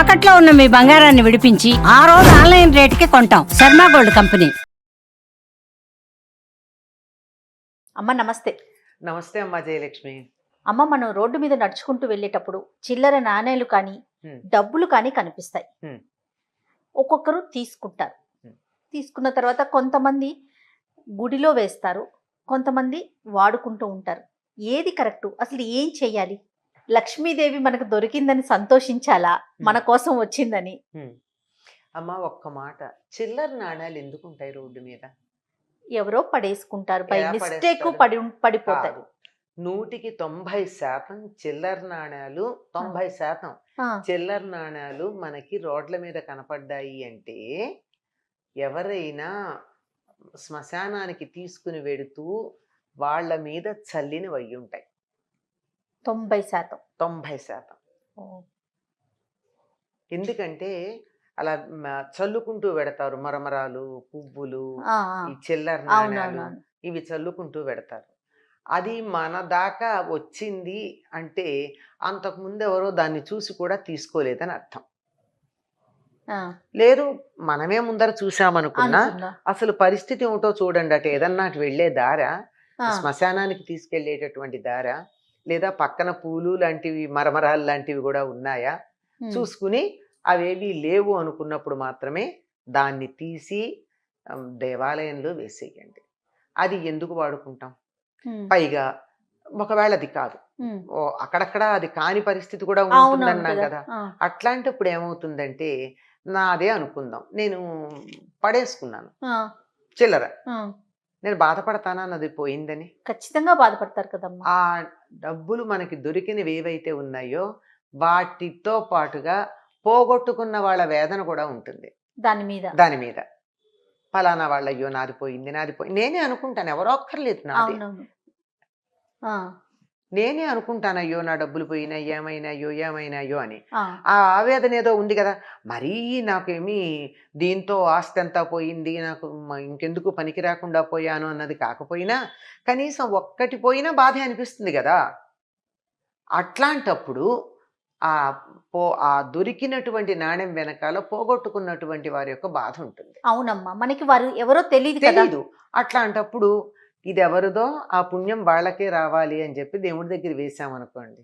తాకట్లో ఉన్న మీ బంగారాన్ని విడిపించి ఆ రోజు ఆన్లైన్ రేటుకి కొంటాం. Sharma gold company. అమ్మ నమస్తే. నమస్తే అమ్మా జయలక్ష్మి. అమ్మ మనం రోడ్డు మీద నడుచుకుంటూ వెళ్ళేటప్పుడు చిల్లర నాణేలు కానీ హ్మ్. డబ్బులు కానీ కనిపిస్తాయి. హ్మ్. ఒక్కొక్కరు తీసుకుంటారు. హ్మ్. తీసుకున్న తర్వాత కొంతమంది గుడిలో వేస్తారు కొంతమంది వాడుకుంటూ ఉంటారు. ఏది కరెక్ట్? అసలు ఏం చెయ్యాలి? లక్ష్మీదేవి మనకు దొరికిందని సంతోషించాలా? మన కోసం వచ్చిందని. అమ్మా ఒక్క మాట. చిల్లర నాణాలు ఎందుకు ఉంటాయి రోడ్డు మీద? ఎవరో పడేసుకుంటారు. By mistake? పడి పడిపోతాయి. కాదు. నూటికి తొంభై శాతం చిల్లర నాణాలు తొంభై శాతం చిల్లర నాణాలు మనకి రోడ్ల మీద కనపడ్డాయి అంటే ఎవరైనా శ్మశానానికి తీసుకుని వెడుతూ వాళ్ళ మీద చల్లినవి ఉంటాయి తొంభై శాతం. తొంభై శాతం. ఎందుకంటే అలా చల్లుకుంటూ పెడతారు మరమరాలు పువ్వులు. ఈ చిల్లర నాణాలు ఇవి చల్లుకుంటూ పెడతారు. అది మన దాకా వచ్చింది అంటే అంతకుముందు ఎవరో దాన్ని చూసి కూడా తీసుకోలేదని అర్థం. లేదు మనమే ముందర చూసామనుకున్నా. అసలు పరిస్థితి ఏమిటో చూడండి అటు. ఏదన్నా అటు వెళ్ళే దారా శ్మశానానికి తీసుకెళ్ళేటటువంటి దారా లేదా పక్కన పూలు లాంటివి మరమరాలు లాంటివి కూడా ఉన్నాయా? చూసుకుని అవేవి లేవు అనుకున్నప్పుడు మాత్రమే దాన్ని తీసి దేవాలయంలో వేసేయండి. అది ఎందుకు వాడుకుంటాం? పైగా ఒకవేళ అది కాదు. అక్కడక్కడ అది కాని పరిస్థితి కూడా ఉంటుందన్నాం కదా. అట్లాంటప్పుడు ఏమవుతుందంటే నాదే అనుకుందాం. నేను పడేసుకున్నాను. చిల్లర. నేను బాధపడతానా అన్నది పోయిందని? ఖచ్చితంగా బాధపడతారు కదమ్మా. ఆ డబ్బులు మనకి దొరికినవి ఏవైతే ఉన్నాయో వాటితో పాటుగా పోగొట్టుకున్న వాళ్ళ వేదన కూడా ఉంటుంది. దాని మీద. దాని మీద. ఫలానా వాళ్ళ అయ్యో నాది పోయింది నాది పోయింది నేనే అనుకుంటాను ఎవరో ఒక్కర్లేదు నాది. అవునవును. ఆ, నేనే అనుకుంటాను అయ్యో నా డబ్బులు పోయినాయి ఏమైనాయో ఏమైనాయో అని. ఆ, ఆవేదన ఏదో ఉంది కదా. మరీ నాకేమి దీంతో ఆస్తి అంతా పోయింది నాకు ఇంకెందుకు పనికి రాకుండా పోయాను అన్నది కాకపోయినా కనీసం ఒక్కటి పోయినా బాధ అనిపిస్తుంది కదా. అట్లాంటప్పుడు ఆ పో ఆ దొరికినటువంటి నాణ్యం వెనకాల పోగొట్టుకున్నటువంటి వారి యొక్క బాధ ఉంటుంది. అవునమ్మా. మనకి వారు ఎవరో తెలియదు తెలీదు. అట్లాంటప్పుడు ఇది ఎవరిదో ఆ పుణ్యం వాళ్ళకే రావాలి అని చెప్పి దేవుడి దగ్గర వేసామనుకోండి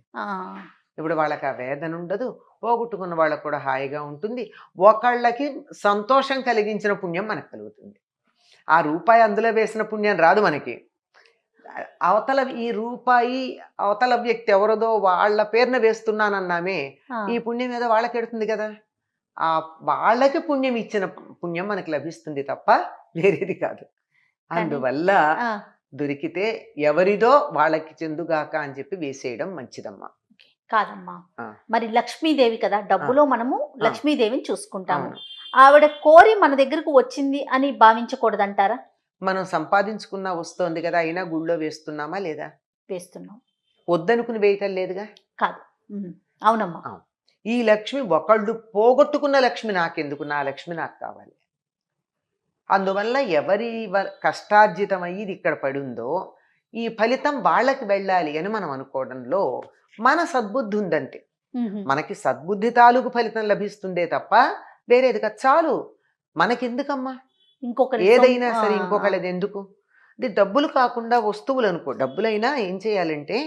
ఇప్పుడు వాళ్ళకి ఆ వేదన ఉండదు. పోగొట్టుకున్న వాళ్ళకు కూడా హాయిగా ఉంటుంది. ఒకళ్ళకి సంతోషం కలిగించిన పుణ్యం మనకు కలుగుతుంది. ఆ రూపాయి అందులో వేసిన పుణ్యం రాదు మనకి. అవతల ఈ రూపాయి అవతల వ్యక్తి ఎవరిదో వాళ్ళ పేరున వేస్తున్నానన్నామే ఈ పుణ్యం ఏదో వాళ్ళకి ఎడుతుంది కదా. ఆ వాళ్ళకి పుణ్యం ఇచ్చిన పుణ్యం మనకి లభిస్తుంది తప్ప వేరేది కాదు. అందువల్ల దొరికితే ఎవరిదో వాళ్ళకి చెందుగాక అని చెప్పి వేసేయడం మంచిదమ్మా. కాదమ్మా. మరి లక్ష్మీదేవి కదా డబ్బులో మనము లక్ష్మీదేవిని చూసుకుంటాము. ఆవిడ కోరి మన దగ్గరకు వచ్చింది అని భావించకూడదంటారా? మనం సంపాదించుకున్న వస్తోంది కదా అయినా గుళ్ళో వేస్తున్నామా లేదా? వేస్తున్నాం. వద్దనుకుని వేయటం లేదుగా? కాదు. అవునమ్మా. ఈ లక్ష్మి ఒకళ్ళు పోగొట్టుకున్న లక్ష్మి నాకెందుకు? నా లక్ష్మి నాకు కావాలి. అందువల్ల ఎవరి కష్టార్జితమయ్యి ఇక్కడ పడిందో ఈ ఫలితం వాళ్ళకి వెళ్ళాలి అని మనం అనుకోవడంలో మన సద్బుద్ధి ఉహు, మనకి సద్బుద్ధి తాలూకు ఫలితం లభిస్తుందే తప్ప వేరేది కాదు చాలు. మనకెందుకమ్మా? ఇంకొకరి ఏదైనా సరే ఇంకొకళ్ళది ఎందుకు? ఇది డబ్బులు కాకుండా వస్తువులు అనుకో డబ్బులైనా ఏం చేయాలంటే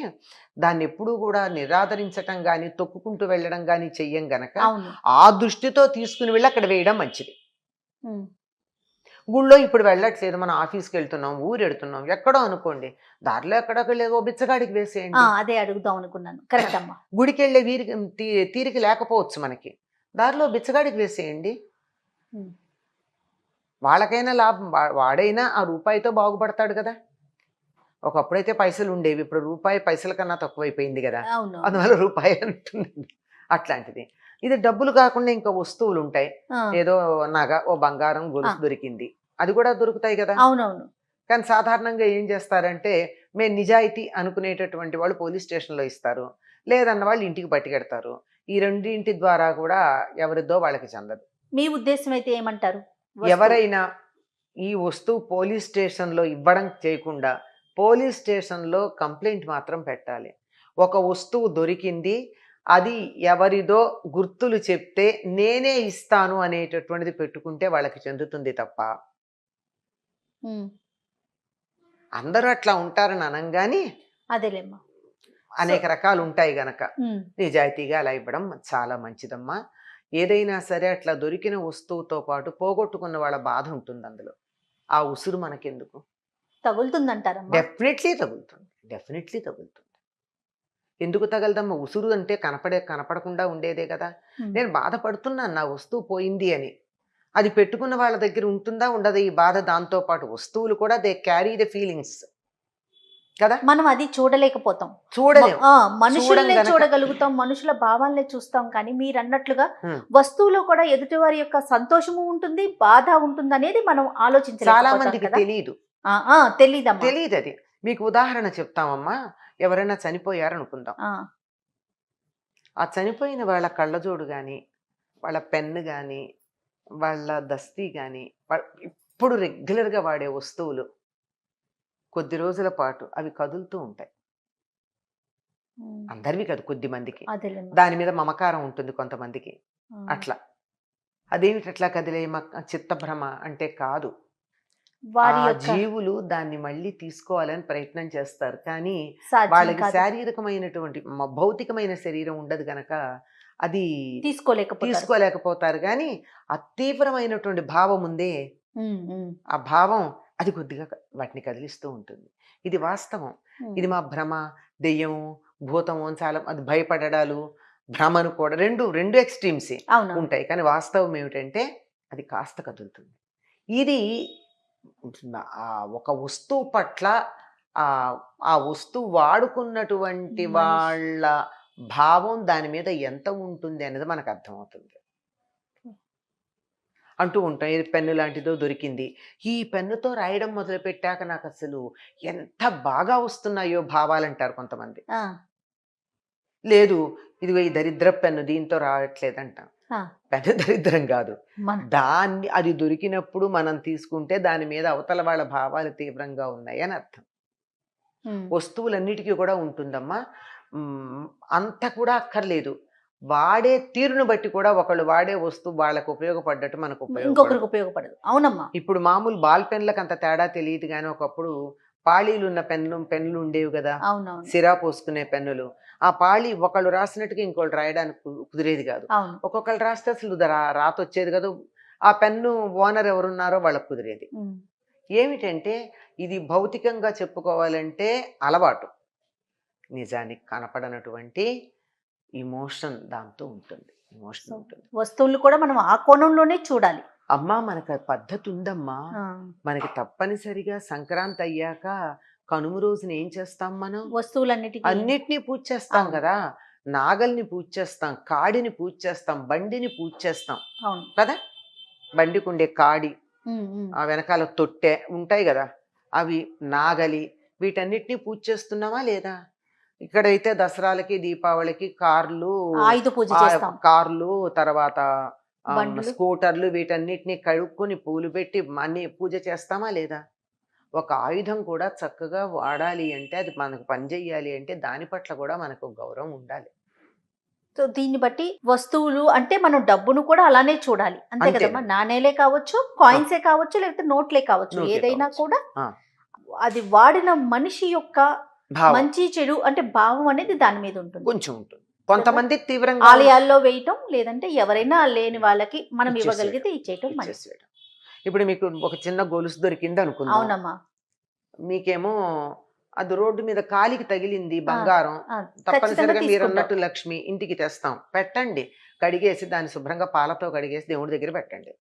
దాన్ని ఎప్పుడూ కూడా నిరాదరించటం కానీ తొక్కుకుంటూ వెళ్ళడం కానీ చెయ్యం గనక ఆ దృష్టితో తీసుకుని వెళ్ళి అక్కడ వేయడం మంచిది. గుళ్ళో ఇప్పుడు వెళ్ళట్లేదు. మనం ఆఫీస్కి వెళ్తున్నాం ఊరు వెళ్తున్నాం ఎక్కడో అనుకోండి దారిలో ఎక్కడో లేదో బిచ్చగాడికి వేసేయండి. అదే అడుగుదాం అనుకున్నాను. కరెక్ట్ అమ్మా. గుడికి వెళ్ళే వీరికి తీరిక లేకపోవచ్చు మనకి. దారిలో బిచ్చగాడికి వేసేయండి. వాళ్ళకైనా లాభం. వాడైనా ఆ రూపాయితో బాగుపడతాడు కదా. ఒకప్పుడైతే పైసలు ఉండేవి. ఇప్పుడు రూపాయి పైసల కన్నా తక్కువైపోయింది కదా. అవును అందువల్ల రూపాయి అంటున్నాను అట్లాంటిది. ఇది డబ్బులు కాకుండా ఇంకా వస్తువులు ఉంటాయి ఏదో నగ ఓ బంగారం గొలుసు. దొరికింది. అది కూడా దొరుకుతాయి కదా. అవునవును. కానీ సాధారణంగా ఏం చేస్తారంటే మేము నిజాయితీ అనుకునేటటువంటి వాళ్ళు పోలీస్ స్టేషన్లో ఇస్తారు. లేదన్న వాళ్ళు ఇంటికి పట్టుకెడతారు. ఈ రెండింటి ద్వారా కూడా ఎవరిదో వాళ్ళకి చెందదు. మీ ఉద్దేశం అయితే ఏమంటారు? ఎవరైనా ఈ వస్తువు పోలీస్ స్టేషన్లో ఇవ్వడం చేయకుండా పోలీస్ స్టేషన్లో కంప్లైంట్ మాత్రం పెట్టాలి. ఒక వస్తువు దొరికింది అది ఎవరిదో గుర్తులు చెప్తే నేనే ఇస్తాను అనేటటువంటిది పెట్టుకుంటే వాళ్ళకి చెందుతుంది తప్ప. అందరూ అట్లా ఉంటారని అనంగానే అదేలేమ్మా. అనేక రకాలు ఉంటాయి గనక. నిజాయితీగా అలా ఇవ్వడం చాలా మంచిదమ్మా. ఏదైనా సరే అట్లా దొరికిన వస్తువుతో పాటు పోగొట్టుకున్న వాళ్ళ బాధ ఉంటుంది అందులో. ఆ ఉసురు మనకెందుకు? తగులుతుందంటారమ్మా. డెఫినెట్లీ తగులుతుంది. డెఫినెట్లీ తగులుతుంది. ఎందుకు తగలదమ్మా? ఉసురు అంటే కనపడే కనపడకుండా ఉండేదే కదా. నేను బాధపడుతున్నాను నా వస్తువు పోయింది అని. అది పెట్టుకున్న వాళ్ళ దగ్గర ఉంటుందా ఉండదు? ఈ బాధ దాంతో పాటు వస్తువులు కూడా దే క్యారీ ద ఫీలింగ్స్ కదా? మనం అది చూడలేకపోతాం. చూడలేము మనుషుల్నే. చూడగలుగుతాం మనుషుల భావాలనే చూస్తాం కానీ మీరు అన్నట్లుగా. వస్తువులో కూడా ఎదుటివారి యొక్క సంతోషము ఉంటుంది బాధ ఉంటుంది అనేది మనం చాలా ఆలోచించలేకపోతాం మందికి తెలియదు తెలీదమ్మా. తెలియదు అది మీకు ఉదాహరణ చెప్తామమ్మా. ఎవరైనా చనిపోయారనుకుందాం. ఆ, ఆ చనిపోయిన వాళ్ళ కళ్ళజోడు కానీ వాళ్ళ పెన్ను కానీ వాళ్ళ దస్తీ కానీ ఇప్పుడు రెగ్యులర్గా వాడే వస్తువులు కొద్ది రోజుల పాటు అవి కదులుతూ ఉంటాయి. అందరివి కాదు కొద్ది మందికి. దాని మీద మమకారం ఉంటుంది కొంతమందికి. అట్లా. అదేమిటి అట్లా కదిలే చిత్తభ్రమ అంటే కాదు. వారి జీవులు దాన్ని మళ్ళీ తీసుకోవాలని ప్రయత్నం చేస్తారు. కానీ వాళ్ళకి. శారీరకమైనటువంటి మ- భౌతికమైన శరీరం ఉండదు గనక అది తీసుకోలేకపోతారు. తీసుకోలేకపోతారు. కానీ ఆ తీవ్రమైనటువంటి భావం ఉందే ఆ భావం అది కొద్దిగా వాటిని కదిలిస్తూ ఉంటుంది. ఇది వాస్తవం. ఇది మా భ్రమ దెయ్యం భూతం అని చాలా అది భయపడడాలు భ్రమను కూడా రెండు రెండు ఎక్స్ట్రీమ్సే ఉంటాయి. కానీ వాస్తవం ఏమిటంటే అది కాస్త కదులుతుంది. ఇది ఒక వస్తువు పట్ల ఆ ఆ వస్తువు వాడుకున్నటువంటి. వాళ్ళ భావం దాని మీద ఎంత ఉంటుంది అనేది మనకు అర్థమవుతుంది. అంటూ ఉంటాం ఇది పెన్ను లాంటిదో దొరికింది. ఈ పెన్నుతో రాయడం మొదలు పెట్టాక నాకు అసలు ఎంత బాగా వస్తున్నాయో భావాలంటారు కొంతమంది. లేదు ఇదిగో ఈ దరిద్ర పెన్ను దీంతో రావట్లేదంట. పెద్ద దరిద్రం కాదు. దాన్ని అది దొరికినప్పుడు మనం తీసుకుంటే దాని మీద అవతల వాళ్ళ భావాలు తీవ్రంగా ఉన్నాయి అని అర్థం. వస్తువులన్నిటికీ కూడా ఉంటుందమ్మా. అంత కూడా అక్కర్లేదు. వాడే తీరును బట్టి కూడా ఒకళ్ళు వాడే వస్తువు వాళ్ళకు ఉపయోగపడ్డట్టు మనకు ఇంకొకరికి ఉపయోగపడదు. అవునమ్మా. ఇప్పుడు మామూలు బాల్ పెన్లకు అంత తేడా తెలియదు కానీ ఒకప్పుడు పాళీలు ఉన్న పెన్ను పెన్నులు ఉండేవి కదా. సిరా పోసుకునే పెన్నులు ఆ పాళీ ఒకళ్ళు రాసినట్టుగా ఇంకోళ్ళు రాయడానికి కుదిరేది కాదు. ఒక్కొక్కళ్ళు రాస్తే అసలు రాత వచ్చేది కదా. ఆ పెన్ను ఓనర్ ఎవరున్నారో వాళ్ళకు కుదిరేది. ఏమిటంటే ఇది భౌతికంగా చెప్పుకోవాలంటే అలవాటు. నిజానికి కనపడనటువంటి ఇమోషన్ దాంతో ఉంటుంది. ఇమోషన్ ఉంటుంది. వస్తువులు కూడా మనం ఆ కోణంలోనే చూడాలి. అమ్మా మనకు పద్ధతి ఉందమ్మా. మనకి తప్పనిసరిగా సంక్రాంతి అయ్యాక కనుమ రోజున ఏం చేస్తాం మనం? వస్తువులన్నిటికీ. అన్నిటినీ పూజ చేస్తాం. కదా? నాగల్ని పూజ చేస్తాం కాడిని పూజ చేస్తాం బండిని పూజ చేస్తాం కదా? బండికి ఉండే కాడి ఆ వెనకాల తొట్టె ఉంటాయి కదా? అవి నాగలి వీటన్నిటిని పూజ చేస్తున్నామా లేదా? ఇక్కడైతే దసరాలకి దీపావళికి కార్లు ఆయుధ పూజ కార్లు తర్వాత. స్కూటర్లు వీటన్నిటిని కడుక్కొని పూలు పెట్టి అన్ని పూజ చేస్తామా లేదా? ఒక ఆయుధం కూడా చక్కగా వాడాలి అంటే అది మనకు పనిచేయాలి అంటే దాని పట్ల కూడా మనకు గౌరవం ఉండాలి సో దీన్ని బట్టి వస్తువులు అంటే మనం డబ్బును కూడా అలానే చూడాలి అంతే. కదమ్మా నాణేలే కావచ్చు కాయిన్సే కావచ్చు లేకపోతే నోట్లే కావచ్చు ఏదైనా. కూడా. అది వాడిన మనిషి యొక్క మంచి చెడు అంటే భావం అనేది దాని మీద ఉంటుంది కొంచెం ఉంటుంది కొంతమంది తీవ్రంగా ఆలయాల్లో వేయటం లేదంటే ఎవరైనా లేని వాళ్ళకి మనం. ఇవ్వగలిగితే ఇచ్చేయటం ఇచ్చేసేయడం. ఇప్పుడు మీకు ఒక చిన్న గొలుసు దొరికింది అనుకుందాం. అవునమ్మా. మీకేమో అది రోడ్డు మీద కాలికి తగిలింది బంగారం. తప్పనిసరిగా మీరు. అన్నట్టు లక్ష్మి ఇంటికి తెస్తాం. పెట్టండి. కడిగేసి దాన్ని శుభ్రంగా పాలతో కడిగేసి దేవుడి దగ్గర పెట్టండి.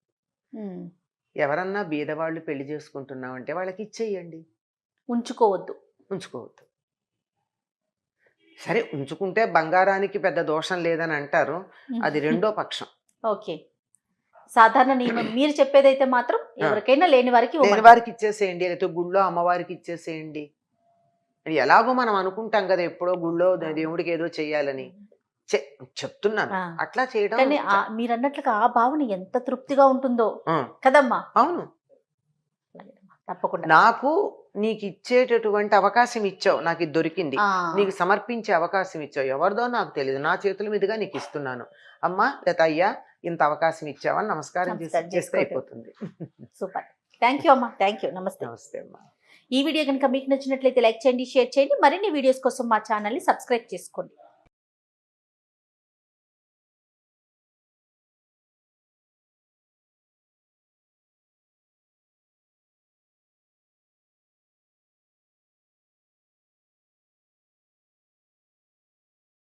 ఎవరన్నా బీదవాళ్ళు పెళ్ళి చేసుకుంటున్నామంటే వాళ్ళకి ఇచ్చేయండి. ఉంచుకోవద్దు. ఉంచుకోవద్దు. సరే ఉంచుకుంటే బంగారానికి పెద్ద దోషం లేదని అంటారు. అది రెండో పక్షం. ఓకే. సాధారణ నియమం. మీరు చెప్పేదైతే మాత్రం ఎవరికైనా లేని వారికి లేని. వారికి ఇచ్చేసేయండి. లేకపోతే గుళ్ళో అమ్మవారికి ఇచ్చేసేయండి. అది ఎలాగో మనం అనుకుంటాం కదా ఎప్పుడో గుళ్ళో దేవుడికి ఏదో చేయాలని. చెప్తున్నాను. అట్లా చేయడం కానీ మీరు అన్నట్లుగా ఆ భావన ఎంత తృప్తిగా ఉంటుందో. కదమ్మా. అవును. తప్పకుండా. నాకు నీకు ఇచ్చేటటువంటి అవకాశం ఇచ్చావు. నాకు ఇది దొరికింది. నీకు సమర్పించే అవకాశం ఇచ్చావు. ఎవరిదో నాకు తెలియదు నా చేతుల మీదుగా నీకు ఇస్తున్నాను. అమ్మా లేత అయ్యా ఇంత అవకాశం ఇచ్చావని నమస్కారం చేసి నమస్కారం చేస్తే. అయిపోతుంది. సూపర్. థ్యాంక్ యూ అమ్మా. థ్యాంక్ యూ నమస్తే. నమస్తే అమ్మా. ఈ వీడియో కనుక మీకు నచ్చినట్లయితే లైక్ చేయండి షేర్ చేయండి. మరిన్ని వీడియోస్ కోసం మా ఛానల్ని సబ్స్క్రైబ్ చేసుకోండి.